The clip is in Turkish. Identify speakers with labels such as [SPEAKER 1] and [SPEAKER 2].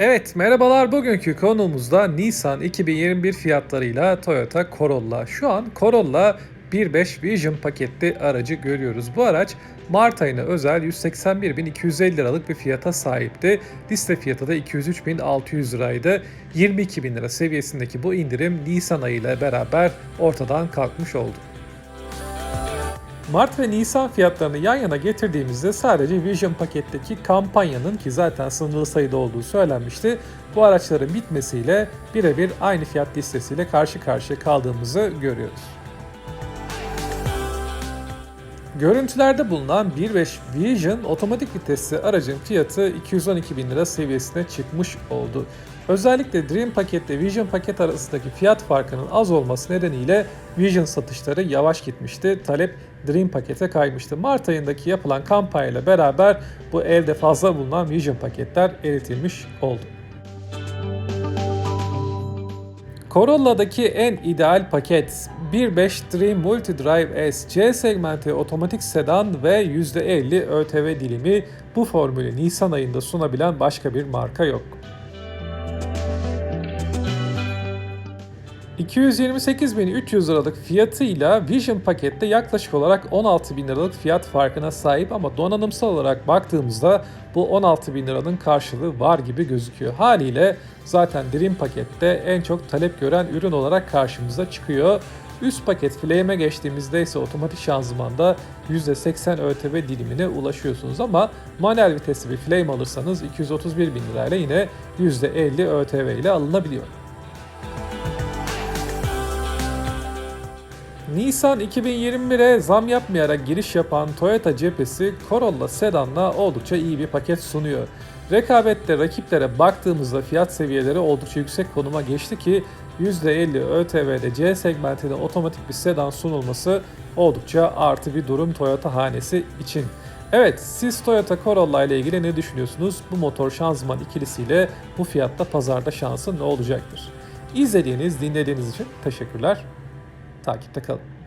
[SPEAKER 1] Evet, merhabalar. Bugünkü konumuzda Nisan 2021 fiyatlarıyla Toyota Corolla. Şu an Corolla 1.5 Vision paketli aracı görüyoruz. Bu araç Mart ayına özel 181.250 liralık bir fiyata sahipti. Liste fiyatı da 203.600 liraydı. 22.000 lira seviyesindeki bu indirim Nisan ayı ile beraber ortadan kalkmış oldu. Mart ve Nisan fiyatlarını yan yana getirdiğimizde sadece Vision paketteki kampanyanın ki zaten sınırlı sayıda olduğu söylenmişti. Bu araçların bitmesiyle birebir aynı fiyat listesiyle karşı karşıya kaldığımızı görüyoruz. Görüntülerde bulunan 1.5 Vision otomatik vitesli aracın fiyatı 212 bin lira seviyesine çıkmış oldu. Özellikle Dream paketle Vision paket arasındaki fiyat farkının az olması nedeniyle Vision satışları yavaş gitmişti. Talep Dream pakete kaymıştı. Mart ayındaki yapılan kampanyayla beraber bu elde fazla bulunan Vision paketler eritilmiş oldu. Corolla'daki en ideal paket 1.5 Dream Multidrive S C segmenti otomatik sedan ve %50 ÖTV dilimi bu formülü Nisan ayında sunabilen başka bir marka yok. 228.300 liralık fiyatıyla Vision pakette yaklaşık olarak 16.000 liralık fiyat farkına sahip ama donanımsal olarak baktığımızda bu 16.000 liranın karşılığı var gibi gözüküyor. Haliyle zaten Dream pakette en çok talep gören ürün olarak karşımıza çıkıyor. Üst paket Flame'e geçtiğimizde ise otomatik şanzımanda %80 ÖTV dilimine ulaşıyorsunuz ama manuel vitesli bir Flame alırsanız 231 bin lirayla yine %50 ÖTV ile alınabiliyor. Nisan 2021'e zam yapmayarak giriş yapan Toyota cephesi Corolla sedanla oldukça iyi bir paket sunuyor. Rekabette rakiplere baktığımızda fiyat seviyeleri oldukça yüksek konuma geçti ki %50 ÖTV'de C segmentinde otomatik bir sedan sunulması oldukça artı bir durum Toyota hanesi için. Evet siz Toyota Corolla ile ilgili ne düşünüyorsunuz? Bu motor şanzıman ikilisiyle bu fiyatta pazarda şansı ne olacaktır? İzlediğiniz, dinlediğiniz için teşekkürler. Takipte kalın.